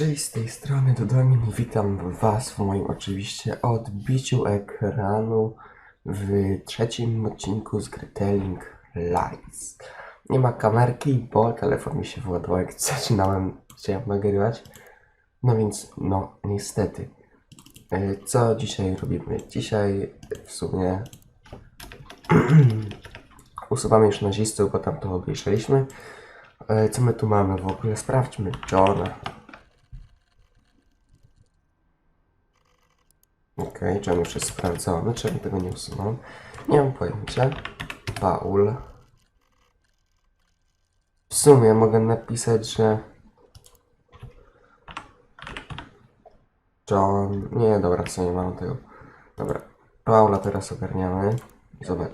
Cześć, z tej strony Dudomin i witam Was w moim oczywiście odbiciu ekranu w trzecim odcinku z gry Lights. Nie ma kamerki, bo telefon mi się wyładował jak zaczynałem, chciałem nagrywać. No więc, no niestety. E, Co dzisiaj robimy? Dzisiaj w sumie usuwamy już nazistów, bo tam to obejrzeliśmy. E, Co my tu mamy w ogóle? Sprawdźmy Johna. Okej, okay, John już jest sprawdzony, czemu tego nie usunął? Nie mam pojęcia. Paul. W sumie mogę napisać, że... John... Nie, dobra, co nie mam tego. Dobra, Paula teraz ogarniamy. Zobacz,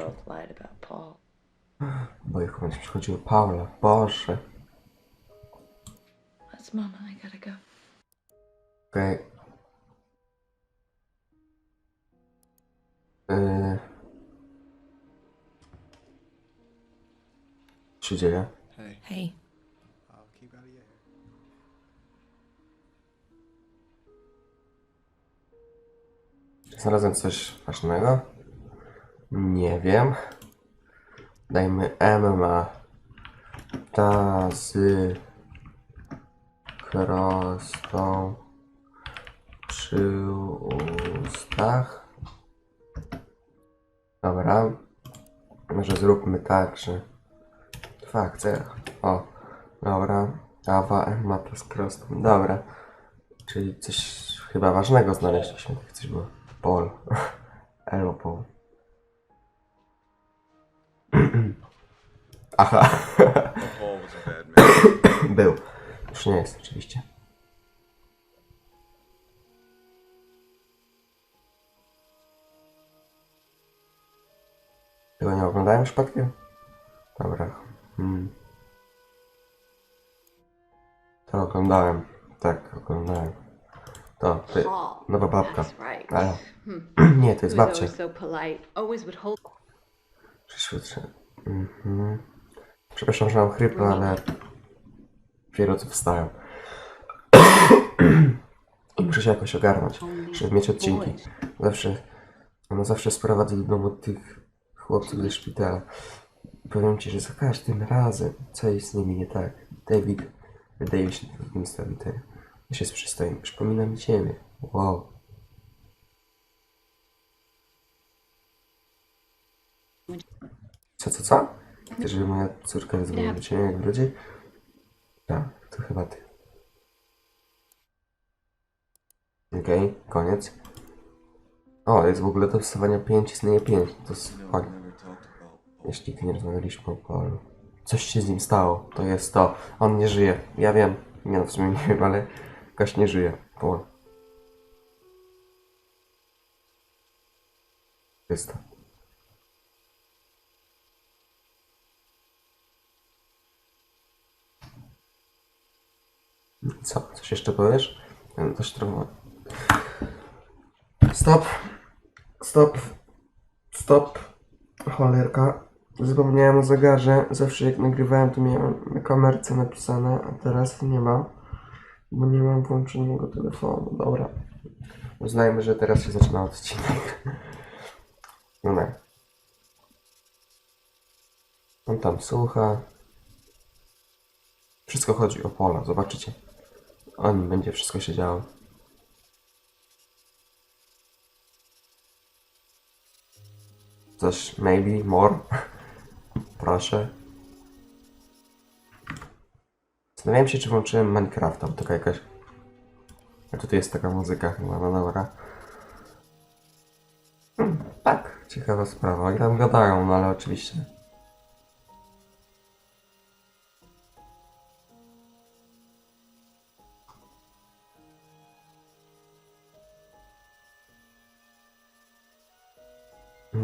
bo ich będzie przychodziło Paula. Boże. That's Mama. I gotta go. Okej. Yy... Co się dzieje? Czy znalazłem coś ważnego? Nie wiem. Dajmy MMA. Ta z krostą przy ustach. Dobra. Może zróbmy tak, że akcje. O, dobra. Awa Emma to z krostą. Dobra. Czyli coś chyba ważnego znaleźliśmy. Tak coś było. Paul. Elo Paul. Aha. Był. Już nie jest oczywiście. Tego nie oglądałem przypadkiem? Dobra. Hmm. To oglądałem. Tak, oglądałem. To, ty, nowa babka. Ale, Hmm. nie, to jest babcia. Przyszły. Mhm. Przepraszam, że mam chrypę, ale dopiero co wstałem. I muszę się jakoś ogarnąć, żeby mieć odcinki. Zawsze, ona zawsze sprowadza do domu tych chłopców ze szpitala. Powiem ci, że za każdym razem coś z nimi nie tak. David wydaje mi się takim stawitelem. Też jest przystojny. Przypomina mi ciebie. Wow. Co, co, co? Chcesz, żeby moja córka zadzwoniła do ciebie jak wróci? Tak, to chyba ty. Okej, koniec. O, jest w ogóle do wstawania 5, istnieje 5. To jest Paul. Jeśli nie rozmawialiśmy o Paulu. Coś się z nim stało. To jest to. On nie żyje. Ja wiem. Nie no, w sumie nie wiem, ale jakoś nie żyje. Paul. Jest to. Co? Coś jeszcze powiesz? Coś trochę... Stop. Stop. Stop. Cholerka. Zapomniałem o zegarze. Zawsze jak nagrywałem, to miałem na kamerce napisane, a teraz nie mam. Bo nie mam włączonego telefonu. Dobra. Uznajmy, że teraz się zaczyna odcinek. No nie. On tam słucha. Wszystko chodzi o pola, zobaczycie. O nim będzie wszystko się działo. Coś, maybe, more. Proszę. Zastanawiałem się, czy włączyłem Minecrafta, bo taka jakaś... A tutaj jest taka muzyka chyba, no dobra. Hmm, tak, ciekawa sprawa. Tam gadają, no ale oczywiście.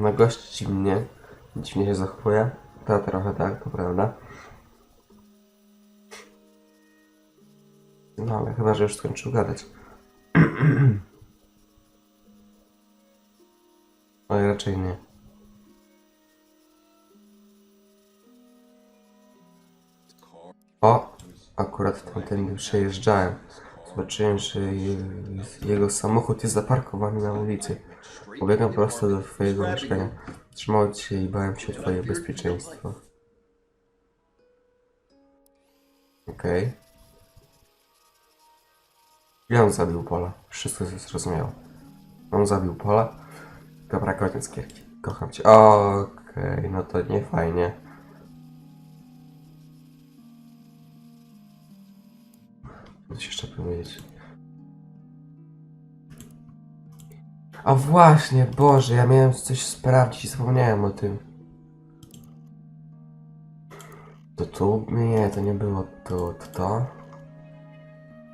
No gość dziwnie, dziwnie się zachowuje. To trochę tak, to prawda. No ale chyba, że już skończył gadać. Oj, raczej nie. O, akurat tamtędy przejeżdżałem. Zobaczyłem, że je- jego samochód jest zaparkowany na ulicy. Pobiegam prosto do twojego mieszkania. Trzymałem cię i bałem się twoje bezpieczeństwo. Okej. I on zabił Pola. Wszystko jest zrozumiałe. On zabił Pola. Dobra, koniec gierki. Kocham cię. Okej, no to nie fajnie. Co jeszcze powiedzieć? A właśnie, Boże, ja miałem coś sprawdzić i zapomniałem o tym. To tu? Nie, to nie było to. To to?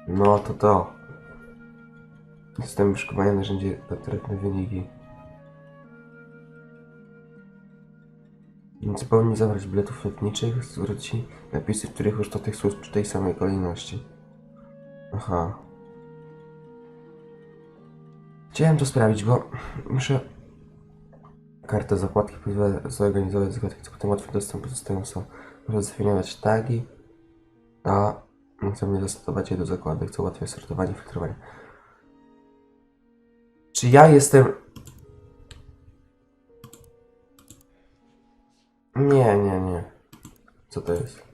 No, to to. System wyszukiwania narzędzi konkretne wyniki. Nie zapomnij zabrać biletów lotniczych, zwróci napisy, w których już to tych słów w tej samej kolejności. Aha. Chciałem to sprawdzić, bo muszę kartę zakładki zorganizować zakładki, co potem łatwy dostęp pozostają są. Muszę zdefiniować tagi, a następnie zastosować je do zakładek, co ułatwia sortowanie i filtrowanie. Czy ja jestem... Nie, nie, nie. Co to jest?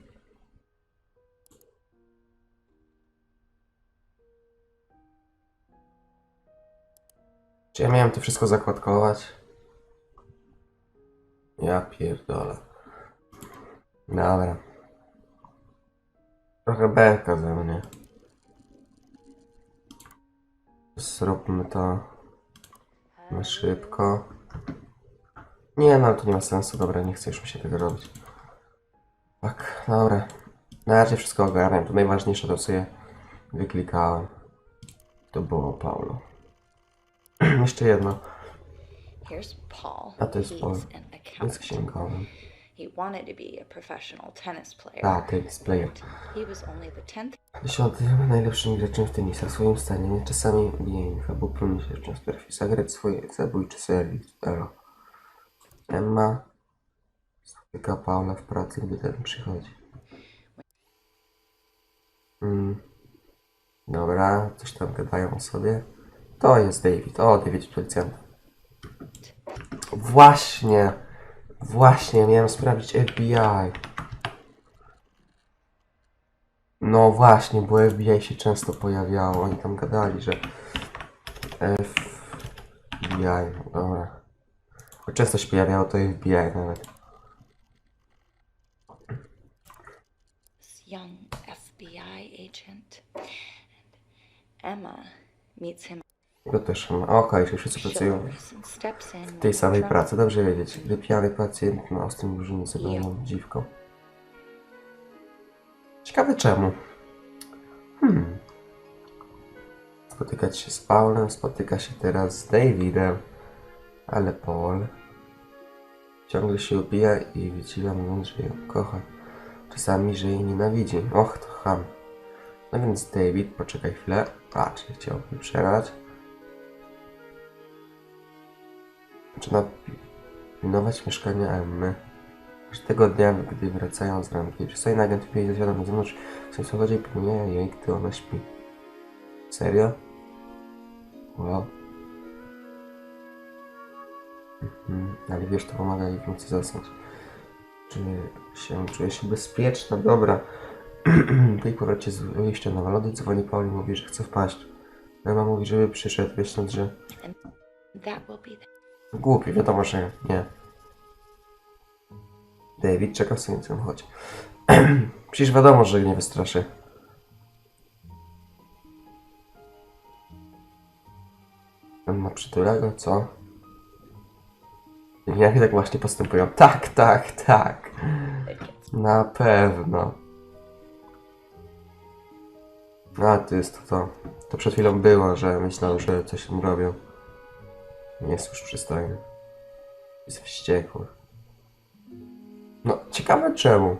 Czy ja miałem to wszystko zakładkować? Ja pierdolę. Dobra. Trochę belka ze mnie. Zróbmy to na szybko. Nie no, to nie ma sensu. Dobra, nie chcę już mi się tego robić. Tak, dobra. Na razie wszystko ogarniam. To najważniejsze to, co je wyklikałem. To było Paulo. Jeszcze jedno. Here's Paul. A to jest He's Paul. an Jest accountant. księgowym. He wanted to be a professional tennis player. Tak, tennis player. He was only the najlepszym graczem w tenisa w swoim stanie. Czasami bije ich, albo broni się wciąż potrafi zagrać swoje zabójcze serii. Elo. Emma spotyka Paula w pracy, gdy ten przychodzi. Mm. Dobra, coś tam gadają o sobie. To jest David. O, David policjant. Właśnie. Właśnie, miałem sprawdzić FBI. No właśnie, bo FBI się często pojawiało. Oni tam gadali, że FBI, dobra. Bo często się pojawiało to FBI nawet. young FBI agent. And Emma meets him Go też ma. Okej, że wszyscy pracują w tej samej pracy. Dobrze wiedzieć. Gdy pijany pacjent ma ostrym różnicę zabraną dziwką. Ciekawe czemu. Hmm. Spotykać się z Paulem, spotyka się teraz z Davidem. Ale Paul ciągle się upija i wycina mówiąc, że ją kocha. Czasami, że jej nienawidzi. Och, to ham. No więc David, poczekaj chwilę. Patrz, chciałbym przelać. Zaczyna pi- pilnować mieszkania Emmy. Każdego dnia, gdy wracają z randki, przystojny agent pije zawiada na zewnątrz swoim samochodzie pilnuje jej, gdy ona śpi. Serio? Wow. Mhm, ale wiesz, to pomaga jej w nocy zasnąć. Czy się czuje się bezpieczna? Dobra. Po jej powrocie z wyjścia na lody dzwoni Pauli mówi, że chce wpaść. Emma mówi, żeby przyszedł, myśląc, że That will be the Głupi, wiadomo, że nie. David czeka w swoim samochodzie. Przecież wiadomo, że nie wystraszy. On ma przytulego, co? Jak tak właśnie postępują? Tak, tak, tak. Na pewno. A, to jest to, to. To przed chwilą było, że myślał, że coś im robią. Nie jest już przystojny. Jest wściekły. No, ciekawe czemu.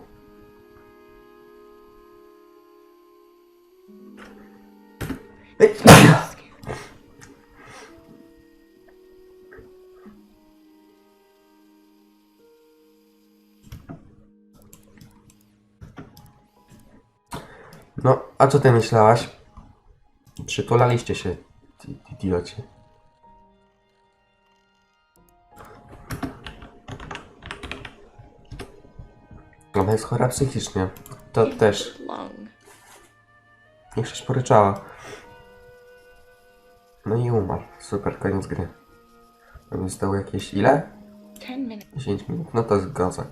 No, a co ty myślałaś? Przytulaliście się, i- jest chora psychicznie. To też. Niech się poryczała. No i umarł. Super, koniec gry. Tam zostało jakieś ile? Ten minutes. 10 minut. No to zgodzę.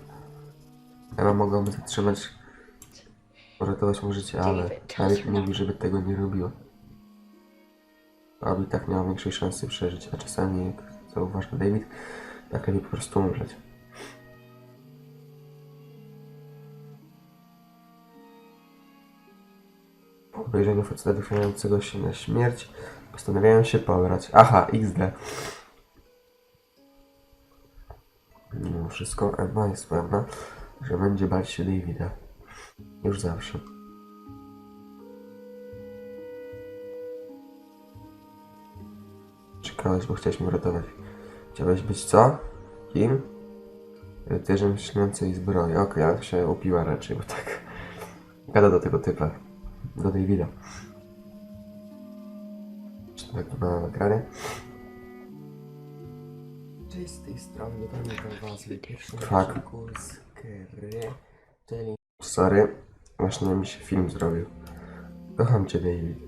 Ja mogłabym zatrzymać, uratować mu życie, ale Erik mówi, żeby tego nie robiła. Aby tak miała większej szansy przeżyć, a czasami, jak zauważył David, tak lepiej po prostu umrzeć. Po obejrzeniu faceta wychwalającego się na śmierć, postanawiają się pobrać. Aha, XD. Mimo wszystko Emma jest pewna, że będzie bać się Davida. Już zawsze. Czekałeś, bo chciałeś mnie uratować. Chciałeś być co? Kim? Rycerzem śniącej zbroi. Okej, ale to się upiła raczej, bo tak gada do tego typa. Do Davida. Czy to tak na nagranie? Cześć z tej strony, do was w pierwszym odcinku z gry, czyli... Sorry, właśnie mi się film zrobił. Kocham cię, David.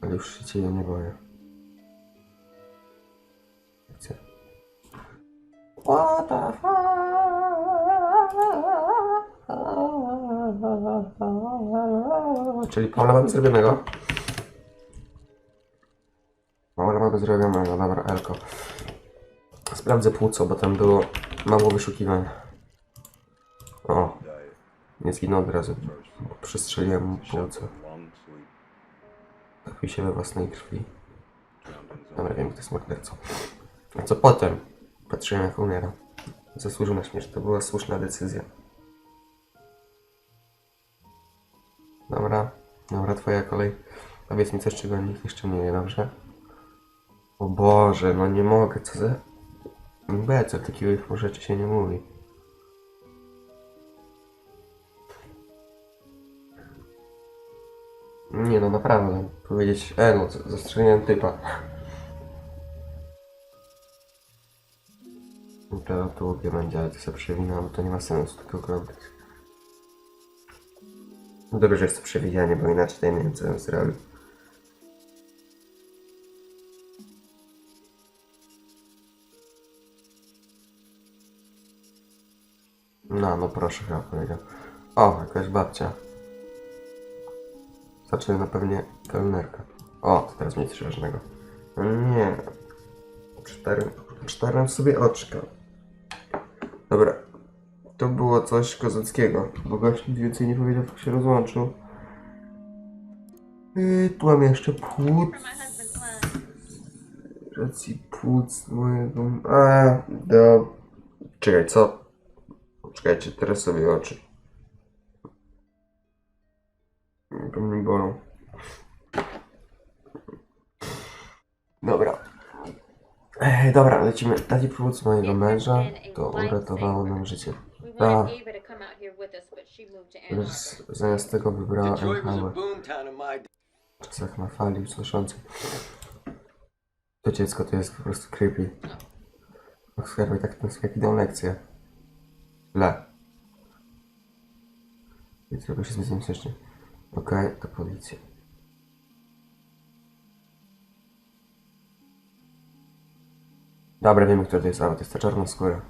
Ale już się ciebie nie boję. Chcę. What the fuck? Czyli Paula mamy zrobionego. Paula mamy zrobionego, dobra, Elko. Sprawdzę płuco, bo tam było mało wyszukiwań. O, nie zginął od razu. bo Przestrzeliłem mu płuco. Sleep. Trafił się we własnej krwi. Dobra, wiem, kto jest mordercą. A co potem? Patrzyłem, jak umiera. Zasłużył na śmierć. To była słuszna decyzja. Dobra, twoja kolej. Powiedz mi coś, czego nikt jeszcze nie wie, dobrze? O Boże, no nie mogę, co za... Bece, takich rzeczy się nie mówi. Nie no, naprawdę. Powiedzieć, e no, zastrzeliłem typa. Łupie będzie, ale to sobie przewinąłem, bo to nie ma sensu tego oglądać. No dobrze, że jest przewidzianie, bo inaczej to ja nie wiem, co bym zrobił. No, no proszę, chyba powiedział. O, jakaś babcia. Zaczynę na pewnie kelnerka. O, to teraz nic ważnego. No nie. Cztery, cztery sobie oczka. Dobra. To było coś kozackiego, bo gość nic więcej nie powiedział, tylko się rozłączył. Yy, tu mam jeszcze płuc. Racji płuc mojego... A, do... Czekaj, co? Czekajcie, teraz sobie oczy. To mnie bolą. Dobra. Ej, dobra, lecimy. Taki płuc mojego męża to uratowało nam życie. Anaheim. Z- Zamiast tego wybrała my W czasach na fali słyszącej. To dziecko to jest po prostu creepy. Skarbaj, tak jest jak idą lekcje. Le. I tylko się zmienić jeszcze. Okej, to policja. Dobra, wiemy, kto to jest, ale to jest ta czarna skóra.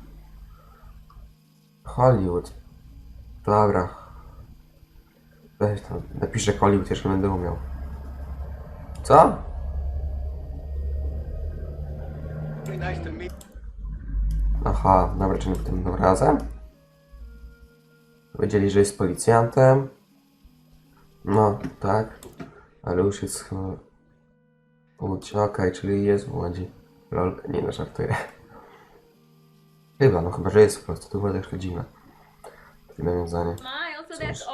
Hollywood. Dobra. Weź tam, napiszę Hollywood, jeszcze będę umiał. Co? Aha, dobra, czyli tym będą razem? Powiedzieli, że jest policjantem. No, tak. Ale już jest chyba... Okej, czyli jest w Łodzi. Lol, nie no, żartuję. Chyba, no chyba, że jest po prostu. To było też dziwne. Takie nawiązanie. Matters.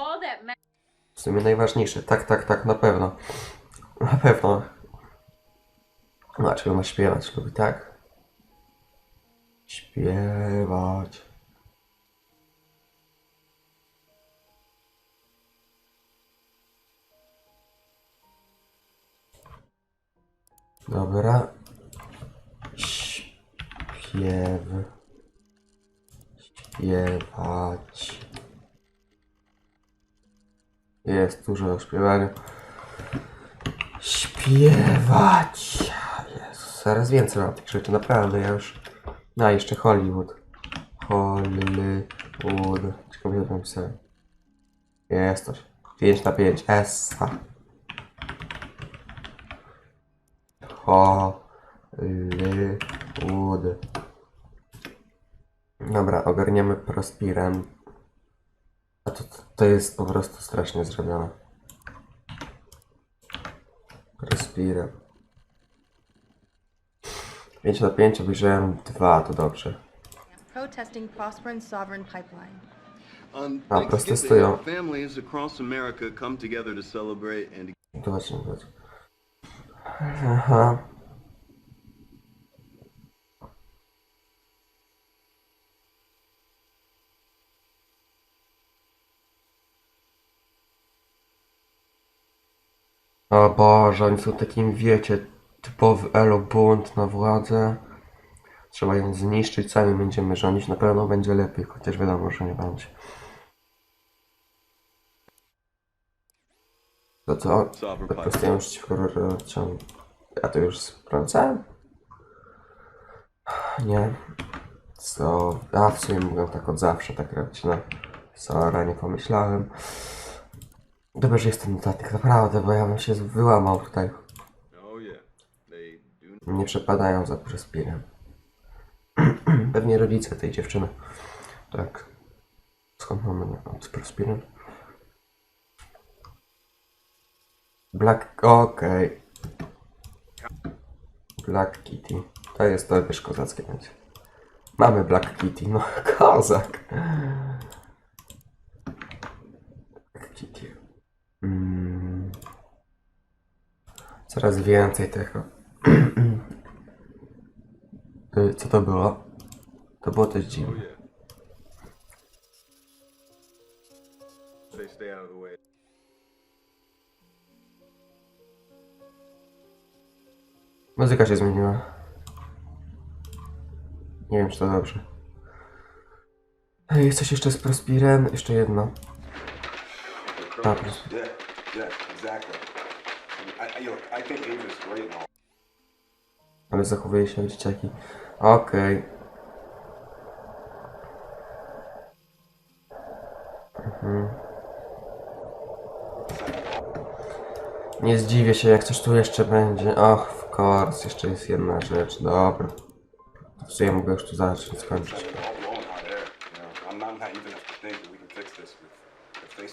W sumie najważniejsze. Tak, tak, tak, na pewno. Na pewno. Znaczy ona śpiewać lubi, tak? Śpiewać. Dobra. Śpiew. Śpiewać. Jest dużo do śpiewania. Śpiewać. Jezus, coraz więcej mam tych rzeczy, naprawdę, ja już... A, jeszcze Hollywood. Hollywood. Ciekawe, jak napisałem. Jest coś. 5 na 5. Essa. Hollywood. Dobra, ogarniemy Prospirem. A to, to jest po prostu strasznie zrobione. Prospirem. 5 na 5 obejrzałem 2, to dobrze. protesting Prosper Sovereign Pipeline. On A, protestują. families across America come together to celebrate and Zobaczmy, zobaczmy. Aha. O Boże, oni są takim, wiecie, typowy elo bunt na władzę. Trzeba ją zniszczyć, sami będziemy rządzić, na pewno będzie lepiej, chociaż wiadomo, że nie będzie. To co? Ja już ci horrorcią. Ja to już sprawdzałem? Nie. Co? A w sumie mogę tak od zawsze tak robić, no. Sorry, nie pomyślałem. Dobrze, że jestem notatnik, naprawdę, bo ja bym się wyłamał tutaj. Nie przepadają za Prospirem. Pewnie rodzice tej dziewczyny. Tak. Skąd mamy od Prospirem? Black... Okej. Black Kitty. To jest to też kozackie będzie. Mamy Black Kitty, no kozak. Black Kitty. Mm. Coraz więcej tego. Y, Co to było? To było coś dziwne. Muzyka się zmieniła. Nie wiem, czy to dobrze. Ej, Jest coś jeszcze z Prospirem? Jeszcze jedno. All. ale zachowuje się jak dzieciaki. Okej. Mhm. Nie zdziwię się, jak coś tu jeszcze będzie. Och, of course, jeszcze jest jedna rzecz. Dobra. W sumie mogę już tu zacząć skończyć. You.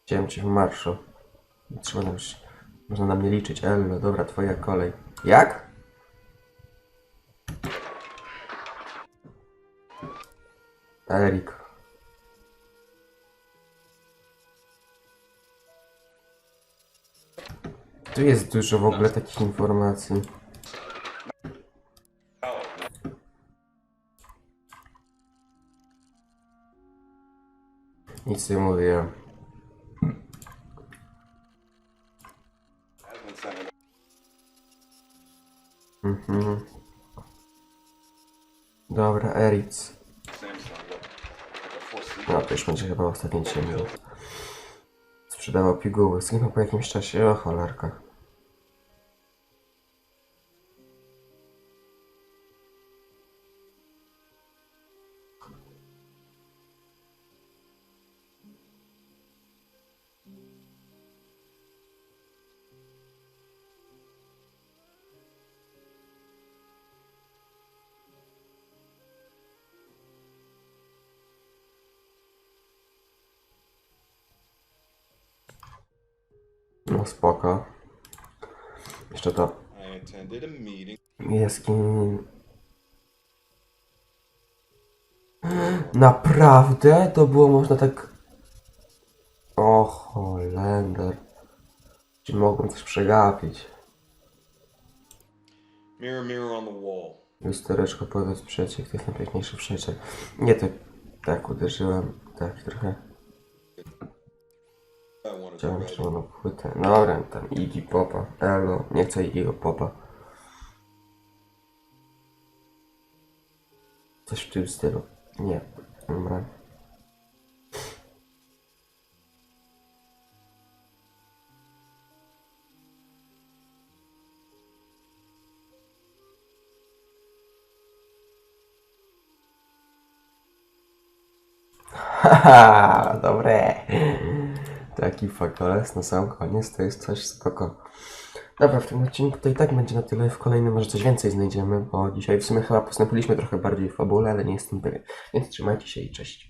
Widziałem cię w marszu. Trzeba nam się... Można na mnie liczyć. Ello, dobra, twoja kolej. Jak? Erik. Tu jest dużo w ogóle takich informacji. Nic nie sending Mhm. Dobra, Eric. No to już będzie chyba ostatni mówił. Sprzedawał piguły. Zginął po jakimś czasie. O cholerka. Spoko. Jeszcze to I attended a meeting. Jaskini. Naprawdę? To było można tak... O Holender. Czy mogłem coś przegapić? Mirror, mirror on the wall. Lustereczko, powiedz przeciek, to jest najpiękniejszy przeciek. Nie, to tak uderzyłem. Tak, trochę. Chciałem czerwoną płytę. Dobra, tam Iggy Popa. Elo, nie chcę Iggy'ego Popa. Coś w tym stylu. Nie. Dobra. Haha, dobre. Taki fakoles na sam koniec to jest coś spoko. Dobra, w tym odcinku to i tak będzie na tyle. W kolejnym może coś więcej znajdziemy, bo dzisiaj w sumie chyba postąpiliśmy trochę bardziej w fabule, ale nie jestem pewien. Więc trzymajcie się i cześć.